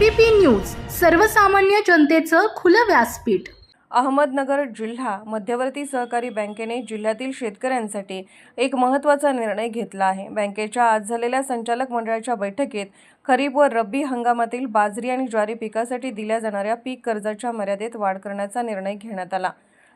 ABP news सर्वसामान्य जनतेचं खुलं व्यासपीठ. अहमदनगर जिल्हा मध्यवर्ती सहकारी बँकेने जिल्ह्यातील शेतकऱ्यांसाठी एक महत्त्वाचा निर्णय घेतला आहे. बँकेच्या आज झालेल्या संचालक मंडळाच्या बैठकीत खरीप व रब्बी हंगामातील बाजरी आणि ज्वारी पिकासाठी दिल्या जाणाऱ्या पीक कर्जाच्या मर्यादेत वाढ करण्याचा निर्णय घेण्यात आला.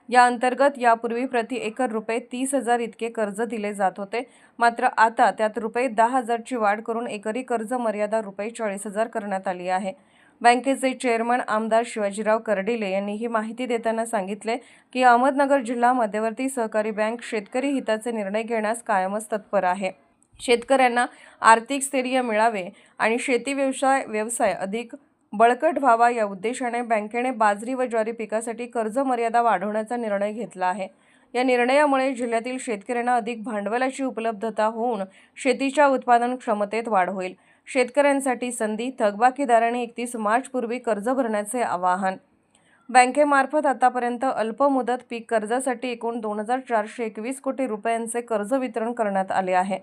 या अंतर्गत यापूर्वी प्रति एकर रुपये तीस हजार इतके कर्ज दिले जात होते. मात्र आता त्यात रुपये दहा हजारची वाढ करून एकरी कर्ज मर्यादा रुपये चाळीस हजार करण्यात आली आहे. बँकेचे चेअरमन आमदार शिवाजीराव कर्डिले यांनी ही माहिती देताना सांगितले की अहमदनगर जिल्हा मध्यवर्ती सहकारी बँक शेतकरी हिताचे निर्णय घेण्यास कायमच तत्पर आहे. शेतकऱ्यांना आर्थिक स्थैर्य मिळावे आणि शेती व्यवसाय व्यवसाय अधिक बळकट व्हावा या उद्देशाने बँकेने बाजरी व ज्वारी पिकासाठी कर्ज मर्यादा वाढवण्याचा निर्णय घेतला आहे. या निर्णयामुळे जिल्ह्यातील शेतकऱ्यांना अधिक भांडवलाची उपलब्धता होऊन शेतीच्या उत्पादन क्षमतेत वाढ होईल. शेतकऱ्यांसाठी संधी थकबाकीदारांनी एकतीस मार्चपूर्वी कर्ज भरण्याचे आवाहन. बँकेमार्फत आतापर्यंत अल्पमुदत पीक कर्जासाठी एकूण दोन हजार चारशे एकवीस कोटी रुपयांचे कर्ज वितरण करण्यात आले आहे.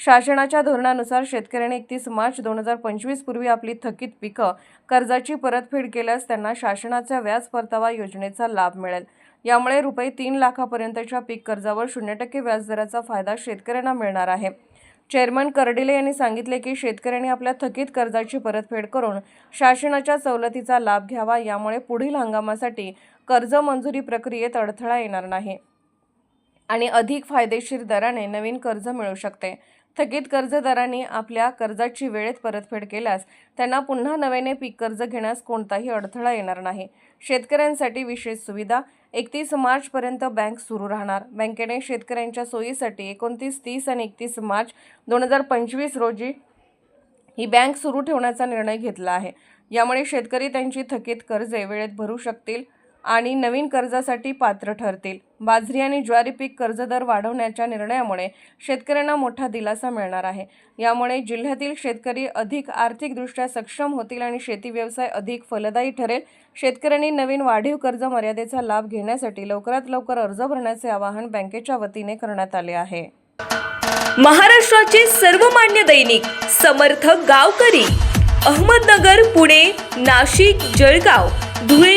शासनाच्या धोरणानुसार शेतकऱ्यांनी एकतीस मार्च दोन हजार पंचवीस पूर्वी आपली थकीत पिकं कर्जाची परतफेड केल्यास त्यांना शासनाच्या व्याज परतावा योजनेचा लाभ मिळेल. यामुळे रुपये तीन लाखापर्यंतच्या पीक कर्जावर शून्य टक्के व्याजदराचा फायदा शेतकऱ्यांना मिळणार आहे. चेअरमन कर्डिले यांनी सांगितले की शेतकऱ्यांनी आपल्या थकीत कर्जाची परतफेड करून शासनाच्या सवलतीचा लाभ घ्यावा यामुळे पुढील हंगामासाठी कर्ज मंजुरी प्रक्रियेत अडथळा येणार नाही आणि अधिक फायदेशीर दराने नवीन कर्ज मिळू शकते. थकीत कर्जदारांनी आपल्या कर्जाची वेळेत परतफेड केल्यास त्यांना पुन्हा नव्याने पीक कर्ज घेण्यास कोणताही अडथळा येणार नाही. शेतकऱ्यांसाठी विशेष सुविधा एकतीस मार्चपर्यंत बँक सुरू राहणार. बँकेने शेतकऱ्यांच्या सोयीसाठी एकोणतीस तीस आणि एकतीस मार्च दोन हजार पंचवीस रोजी ही बँक सुरू ठेवण्याचा निर्णय घेतला आहे. यामुळे शेतकरी त्यांची थकीत कर्जे वेळेत भरू शकतील. आणि नवीन कर्जासाठी पात्र ठरतील. बाजरी आणि ज्वारी पीक कर्जदर वाढवण्याच्या निर्णयामुळे शेतकऱ्यांना मोठा दिलासा मिळणार आहे. यामुळे जिल्ह्यातील शेतकरी अधिक आर्थिकदृष्ट्या सक्षम होतील आणि शेती व्यवसाय अधिक फलदायी ठरेल. शेतकऱ्यांनी नवीन वाढीव कर्ज मर्यादेचा लाभ घेण्यासाठी लवकरात लवकर अर्ज भरण्याचे आवाहन बँकेच्या वतीने करण्यात आले आहे. महाराष्ट्राचे सर्वमान्य दैनिक समर्थ गावकरी अहमदनगर पुणे नाशिक जळगाव धुळे